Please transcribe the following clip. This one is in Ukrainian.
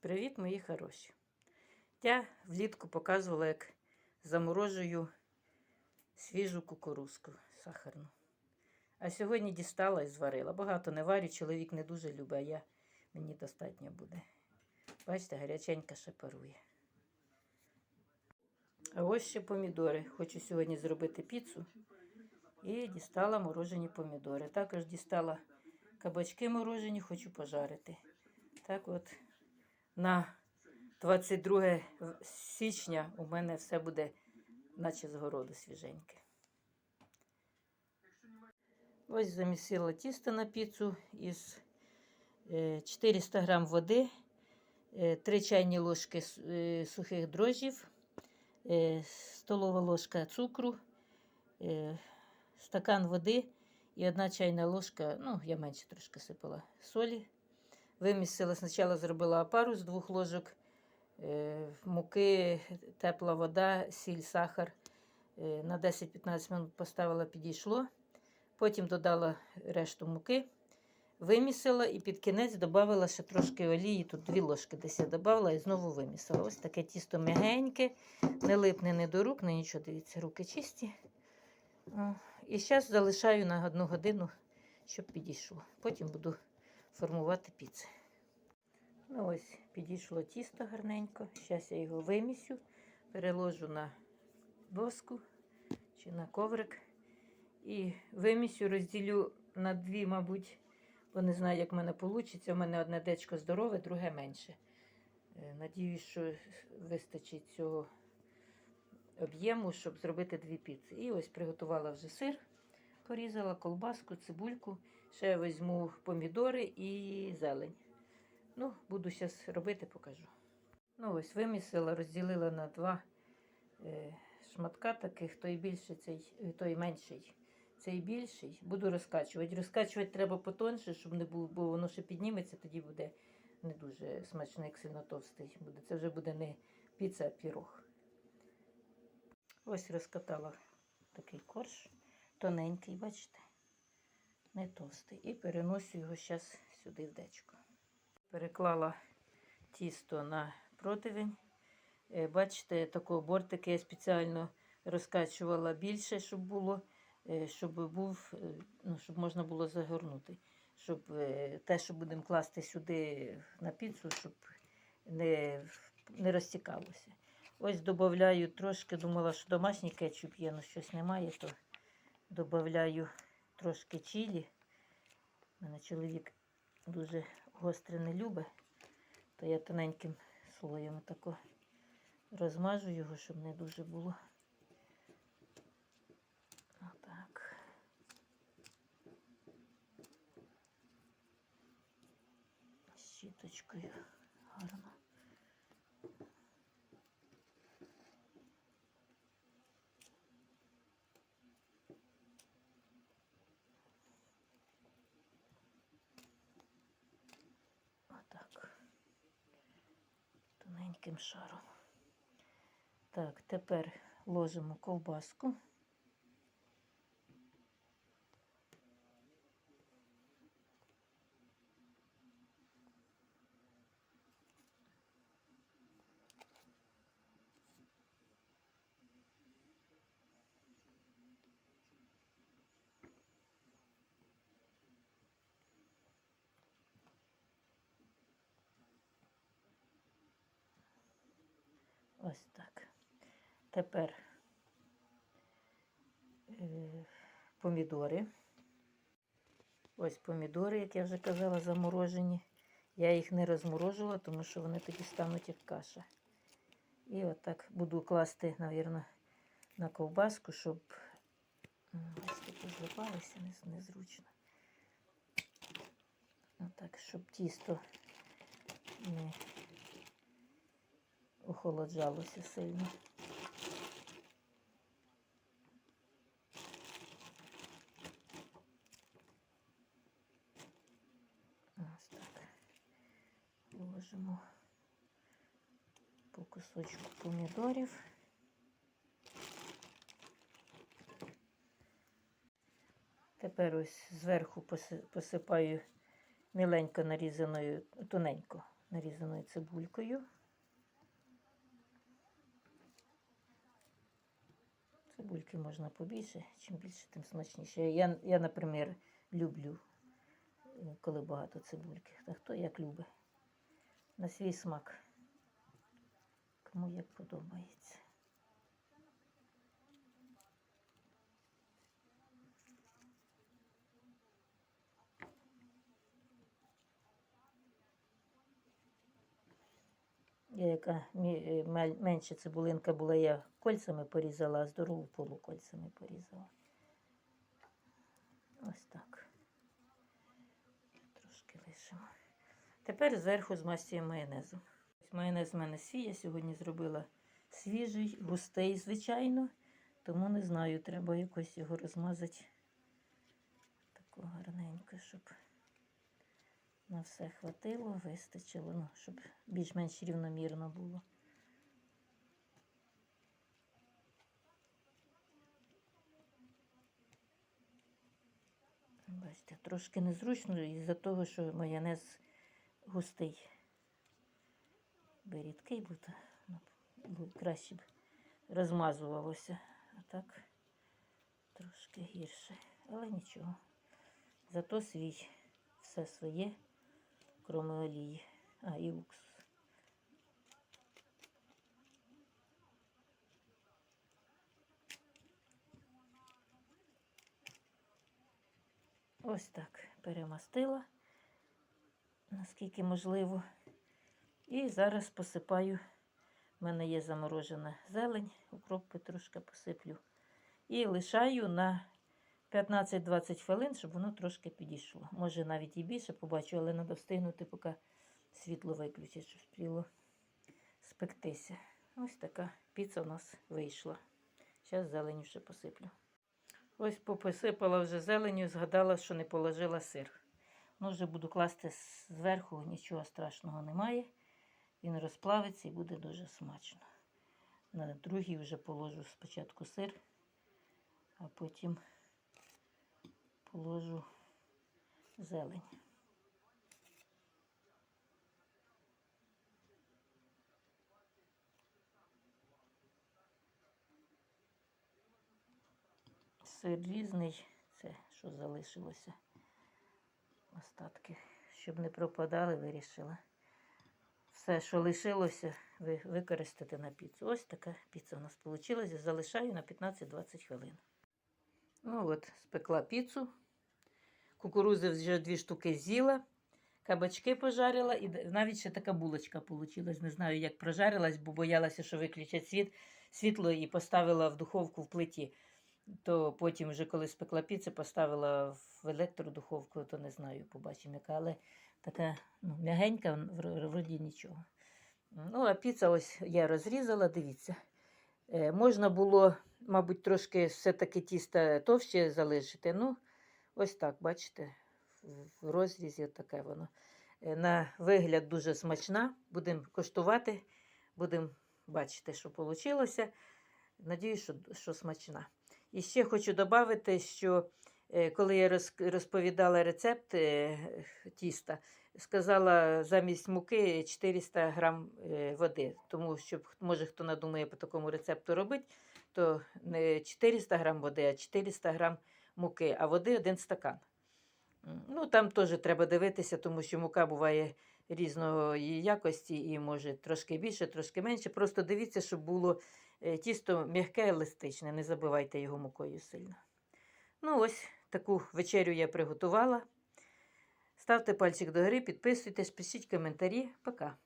Привіт, мої хороші. Я влітку показувала, як заморожую свіжу кукурузку сахарну. А сьогодні дістала і зварила. Багато не варю, чоловік не дуже любить, а я, мені достатньо буде. Бачите, гаряченька ще парує. А ось ще помідори. Хочу сьогодні зробити піцу. І дістала морожені помідори. Також дістала кабачки морожені, хочу пожарити. Так от на 22 січня у мене все буде, наче з городу свіженьке. Ось замісила тісто на піцу із е, 400 грам води, 3 чайні ложки е, сухих дрожжів, е, столова ложка цукру, е, стакан води і одна чайна ложка, ну, я менше трошки сипала солі. Вимісила, спочатку зробила опару з двох ложок е, муки, тепла вода, сіль, сахар. Е, на 10-15 минут поставила, підійшло. Потім додала решту муки, вимісила і під кінець додала ще трошки олії. Тут дві ложки десь я додала і знову вимісила. Ось таке тісто м'ягеньке, не липне ні до рук, ні нічого. Дивіться, руки чисті. І зараз залишаю на одну годину, щоб підійшло. Потім буду формувати піци. Ну ось, підійшло тісто гарненько. Зараз я його вимісю, переложу на доску чи на коврик. І вимісю, розділю на дві, мабуть, бо не знаю, як в мене вийде. У мене одне дечко здорове, друге менше. Е, Надіюсь, що вистачить цього об'єму, щоб зробити дві піци. І ось приготувала вже сир, порізала колбаску, цибульку. Ще візьму помідори і зелень. Ну, буду зараз робити, покажу. Ну, ось вимісила, розділила на два е, шматка таких, той більший, цей, е, той менший. Цей більший. Буду розкачувати. Розкачувати треба потонше, щоб не було, бо воно ще підніметься, тоді буде не дуже смачний, як сильно товстий. Буде. Це вже буде не піца, а пірог. Ось розкатала такий корж, тоненький, бачите? Не товстий. І переношу його зараз сюди в дечко. Переклала тісто на противень. Е, Бачите, такого бортики я спеціально розкачувала більше, щоб було, е, щоб був, е, ну, щоб можна було загорнути. Щоб те, що будемо класти сюди на піцу, щоб не, не розтікалося. Ось додаю трошки, думала, що домашній кетчуп є, але щось немає, то додаю трошки чилі. У мене чоловік дуже гостре не любить, то я тоненьким слоєм тако розмажу його, щоб не дуже було. Отак. Щіточкою гарно. Отак. Тоненьким шаром. Так, тепер ложимо ковбаску. Ось так. Тепер е, помідори. Ось помідори, як я вже казала, заморожені. Я їх не розморожувала, тому що вони тоді стануть як каша. І отак буду класти, мабуть, на ковбаску, щоб ось такі злипалися нез- незручно. Отак, щоб тісто не охолоджалося сильно. Ось так. Ложимо по кусочку помідорів. Тепер ось зверху посипаю міленько нарізаною, тоненько нарізаною цибулькою. Цибульки можна побільше, чим більше, тим смачніше. Я, я наприклад, люблю, е, коли багато цибульки. Та хто як любить. На свій смак. Кому як подобається. Я яка е, менша цибулинка була, я кольцями порізала, а здорову полукольцями порізала. Ось так. Трошки лишимо. Тепер зверху змастюємо майонезом. Майонез в мене свій, я сьогодні зробила свіжий, густий, звичайно, тому не знаю, треба якось його розмазати тако гарненько, щоб на все хватило, вистачило, ну, щоб більш-менш рівномірно було. Бачите, трошки незручно із-за того, що майонез густий. Би рідкий був, то ну, краще б розмазувалося. А так трошки гірше. Але нічого. Зато свій, все своє, крім олії. А, і уксус. Ось так перемастила, наскільки можливо. І зараз посипаю. У мене є заморожена зелень, укроп петрушка посиплю. І лишаю на 15-20 хвилин, щоб воно трошки підійшло. Може навіть і більше побачу, але треба встигнути, поки світло виключить, щоб спіло спектися. Ось така піца у нас вийшла. Зараз зеленю ще посиплю. Ось посипала вже зеленю, згадала, що не положила сир. Ну, вже буду класти зверху, нічого страшного немає. Він розплавиться і буде дуже смачно. На другий вже положу спочатку сир, а потім положу зелень. Сир різний, це що залишилося. Остатки, щоб не пропадали, вирішила. Все, що лишилося, використати на піцу. Ось така піца у нас вийшла. Залишаю на 15-20 хвилин. Ну от, спекла піцу. Кукурузи вже дві штуки з'їла. Кабачки пожарила, і навіть ще така булочка вийшла. Не знаю, як прожарилась, бо боялася, що виключать світ, світло і поставила в духовку в плиті. То потім, вже коли спекла піцу, поставила в електродуховку, то не знаю, побачимо, яка, але така ну, м'ягенька, вроді нічого. Ну, а піца ось я розрізала, дивіться. Е, можна було, мабуть, трошки все-таки тіста товще залишити. Ну, ось так, бачите, в- розрізі таке воно. Е, на вигляд дуже смачна. Будемо коштувати, будемо бачити, що вийшло. Надіюсь, що, що смачна. І ще хочу додати, що е, коли я розповідала рецепт е, тіста, сказала замість муки 400 грам води. Тому що, може, хто надумає по такому рецепту робити, то не 400 грам води, а 400 грам муки, а води один стакан. Ну, там теж треба дивитися, тому що мука буває різної якості і може трошки більше, трошки менше. Просто дивіться, щоб було е, тісто м'яке, еластичне, не забивайте його мукою сильно. Ну, ось таку вечерю я приготувала. Ставте пальчик догори, підписуйтесь, пишіть коментарі. Пока.